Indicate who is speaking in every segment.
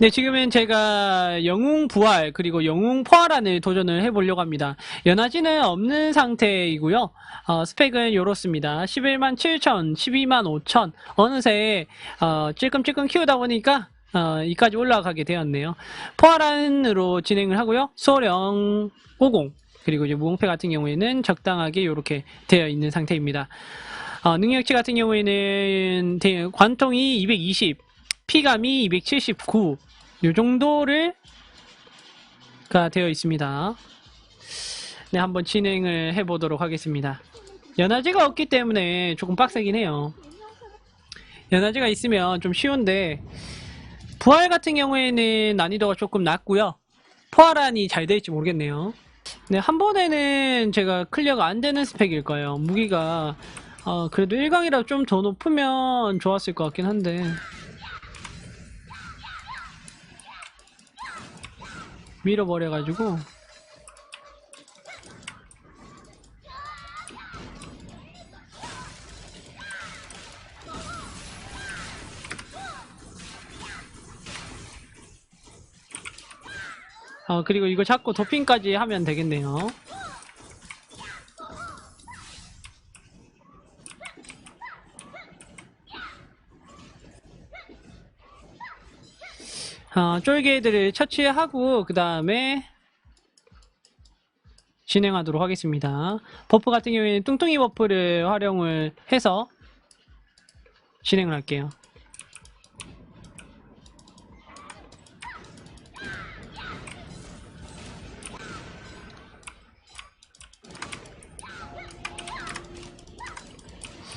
Speaker 1: 네, 지금은 제가 영웅 부활 그리고 영웅 포화란을 도전을 해보려고 합니다. 연하지는 없는 상태이고요. 어, 스펙은 이렇습니다. 11만 7천, 12만 5천 어느새 어, 찔끔찔끔 키우다 보니까 어, 이까지 올라가게 되었네요. 포화란으로 진행을 하고요. 소령 50 그리고 이제 무공패 같은 경우에는 적당하게 이렇게 되어 있는 상태입니다. 어, 능력치 같은 경우에는 대- 관통이 220, 피감이 279, 요 정도를 가 되어 있습니다. 네, 한번 진행을 해보도록 하겠습니다. 연화제가 없기 때문에 조금 빡세긴 해요. 연화제가 있으면 좀 쉬운데 부활 같은 경우에는 난이도가 조금 낮고요. 포화란이 잘 될지 모르겠네요. 네, 한 번에는 제가 클리어가 안 되는 스펙일 거예요. 무기가 어, 그래도 1강이라 좀 더 높으면 좋았을 것 같긴 한데 밀어버려가지고 어, 그리고 이거 잡고 도핑까지 하면 되겠네요. 어, 쫄개들을 처치하고 그 다음에 진행하도록 하겠습니다. 버프 같은 경우에는 뚱뚱이 버프를 활용을 해서 진행을 할게요.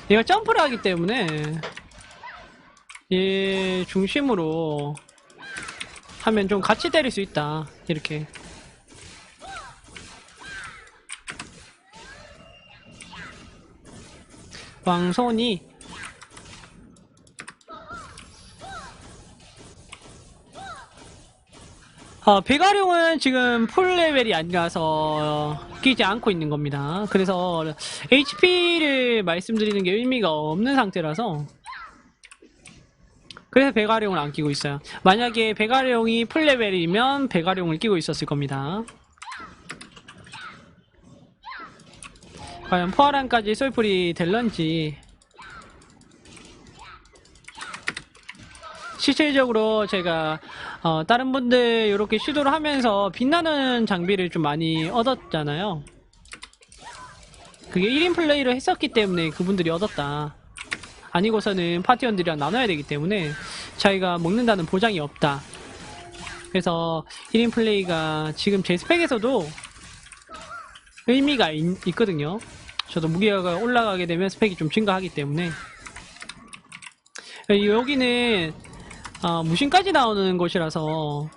Speaker 1: 얘가 점프를 하기 때문에 얘 중심으로 하면 좀 같이 때릴 수 있다. 이렇게. 왕손이 어, 배가룡은 지금 풀 레벨이 아니라서 끼지 않고 있는 겁니다. 그래서 HP를 말씀드리는 게 의미가 없는 상태라서 그래서 배가룡을 안 끼고 있어요. 만약에 배가룡이 풀레벨이면 배가룡을 끼고 있었을 겁니다. 과연 포화란까지 솔풀이 될런지 실질적으로 제가 어, 다른 분들 이렇게 시도를 하면서 빛나는 장비를 좀 많이 얻었잖아요. 그게 1인 플레이를 했었기 때문에 그분들이 얻었다. 아니고서는 파티원들이랑 나눠야 되기 때문에 자기가 먹는다는 보장이 없다. 그래서 1인 플레이가 지금 제 스펙에서도 의미가 있, 있거든요. 저도 무기가 올라가게 되면 스펙이 좀 증가하기 때문에 여기는 아, 무신까지 나오는 곳이라서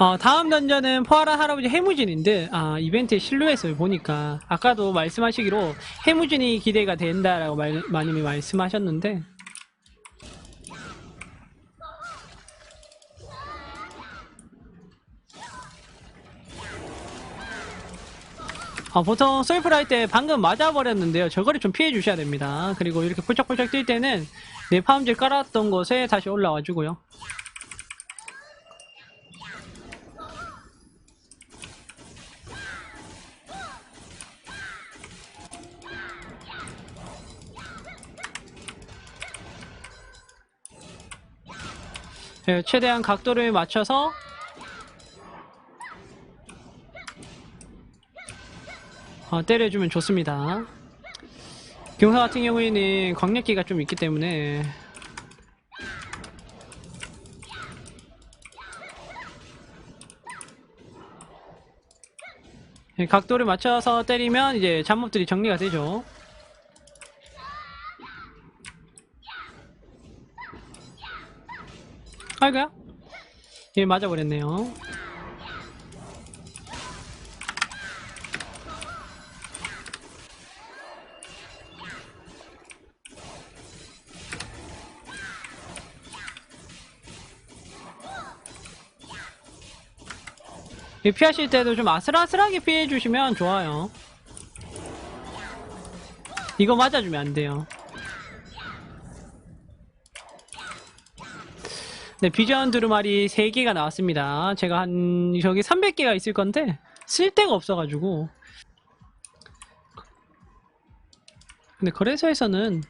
Speaker 1: 어, 다음 던전은 포화란 할아버지 해무진인데 아, 이벤트의 실루엣을 보니까 아까도 말씀하시기로 해무진이 기대가 된다라고 말, 많이 말씀하셨는데 어, 보통 할때 방금 맞아버렸는데요. 저거를 좀 피해 주셔야 됩니다. 그리고 이렇게 폴쩍폴쩍 뛸 때는 내 파운질 깔았던 곳에 다시 올라와 주고요. 네, 최대한 각도를 맞춰서 어, 때려주면 좋습니다. 경사 같은 경우에는 광역기가 좀 있기 때문에 네, 각도를 맞춰서 때리면 이제 잡몹들이 정리가 되죠. 아이고야. 예, 맞아버렸네요. 이 피하실 때도 좀 아슬아슬하게 피해주시면 좋아요. 이거 맞아주면 안 돼요. 네, 비전 두루마리 3개가 나왔습니다. 제가 한, 저기 300개가 있을 건데, 쓸 데가 없어가지고. 근데 거래소에서는,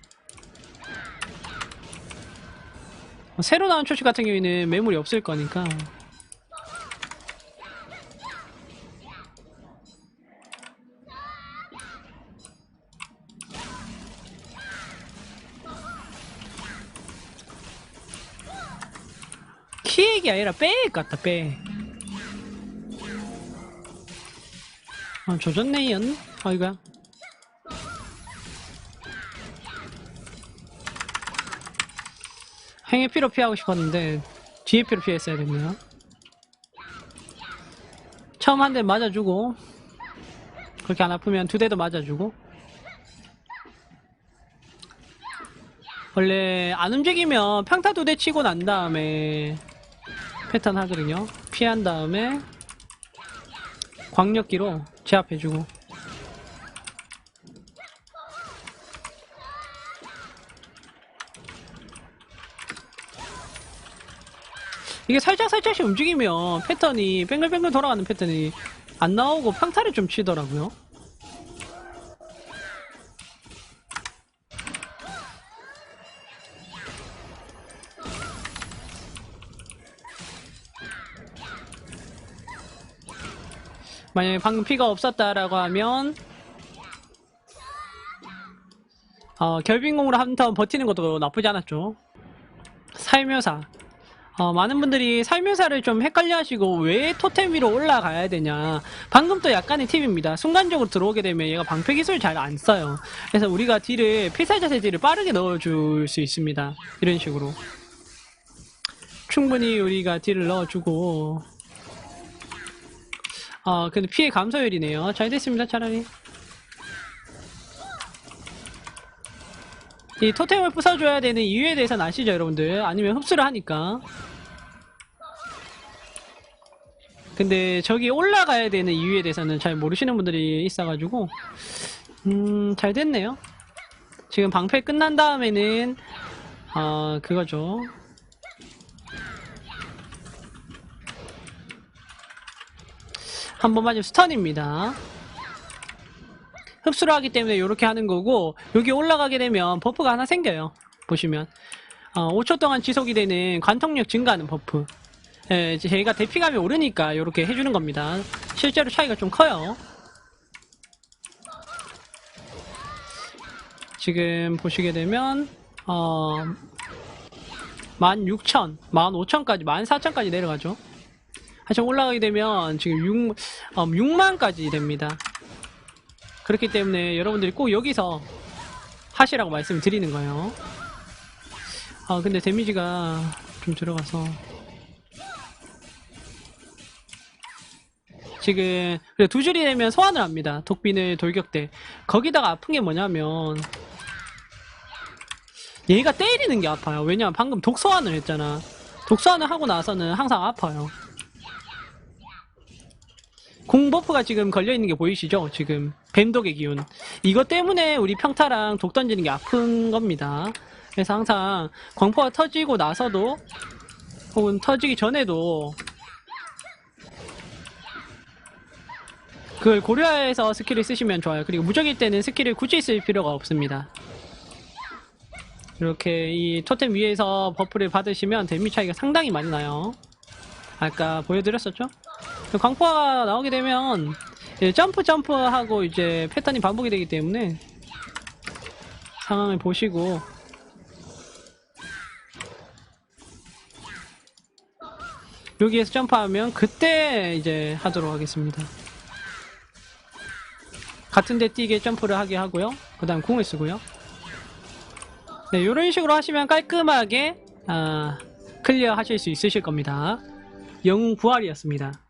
Speaker 1: 새로 나온 초식 같은 경우에는 매물이 없을 거니까. 키액이 아니라 빼액 같다, 빼. 아, 조졌네, 연. 아이고야. 행의 피로 피하고 싶었는데, 뒤에 피로 피했어야 됐네요. 처음 한 대 맞아주고, 그렇게 안 아프면 두 대도 맞아주고, 원래 안 움직이면 평타 두 대 치고 난 다음에 패턴 하거든요. 피한 다음에 광역기로 제압해주고 이게 살짝 살짝씩 움직이면 패턴이 뱅글뱅글 돌아가는 패턴이 안 나오고 평타를 좀 치더라고요. 만약에 방금 피가 없었다라고 하면 어, 결빙공으로 한 턴 버티는 것도 나쁘지 않았죠. 살묘사. 어, 많은 분들이 살묘사를 좀 헷갈려 하시고 왜 토템 위로 올라가야 되냐. 방금 또 약간의 팁입니다. 순간적으로 들어오게 되면 얘가 방패 기술 잘 안 써요. 그래서 우리가 딜을, 필살자세 딜을 빠르게 넣어줄 수 있습니다. 이런 식으로. 충분히 우리가 딜을 넣어주고, 아, 근데 피해 감소율이네요. 잘 됐습니다, 차라리. 이 토템을 부숴줘야 되는 이유에 대해서는 아시죠, 여러분들? 아니면 흡수를 하니까. 근데 저기 올라가야 되는 이유에 대해서는 잘 모르시는 분들이 있어가지고, 음, 잘 됐네요. 지금 방패 끝난 다음에는, 아, 그거죠. 한 번 맞으면 스턴입니다. 흡수를 하기 때문에 이렇게 하는 거고 여기 올라가게 되면 버프가 하나 생겨요. 보시면 어, 5초 동안 지속이 되는 관통력 증가하는 버프. 예, 저희가 대피감이 오르니까 이렇게 해주는 겁니다. 실제로 차이가 좀 커요. 지금 보시게 되면 어, 16,000, 15,000까지, 14,000까지 내려가죠. 한참 올라가게 되면 지금 6, 어, 6만까지 됩니다. 그렇기 때문에 여러분들이 꼭 여기서 하시라고 말씀을 드리는 거예요. 아, 근데 데미지가 좀 들어가서. 지금, 두 줄이 되면 소환을 합니다. 독빈을 돌격대. 거기다가 아픈 게 뭐냐면, 얘가 때리는 게 아파요. 왜냐면 방금 독소환을 했잖아. 독소환을 하고 나서는 항상 아파요. 공버프가 지금 걸려있는 게 보이시죠? 지금 뱀독의 기운. 이것 때문에 우리 평타랑 독 던지는 게 아픈 겁니다. 그래서 항상 광포가 터지고 나서도 혹은 터지기 전에도 그걸 고려해서 스킬을 쓰시면 좋아요. 그리고 무적일 때는 스킬을 굳이 쓸 필요가 없습니다. 이렇게 이 토템 위에서 버프를 받으시면 데미 차이가 상당히 많이 나요. 아까 보여드렸었죠? 광포가 나오게 되면 이제 점프 점프하고 이제 패턴이 반복이 되기 때문에 상황을 보시고 여기에서 점프하면 그때 이제 하도록 하겠습니다. 같은 데 뛰게 점프를 하게 하고요. 그 다음 궁을 쓰고요. 네, 이런 식으로 하시면 깔끔하게 아, 클리어 하실 수 있으실 겁니다. 영웅 부활이었습니다.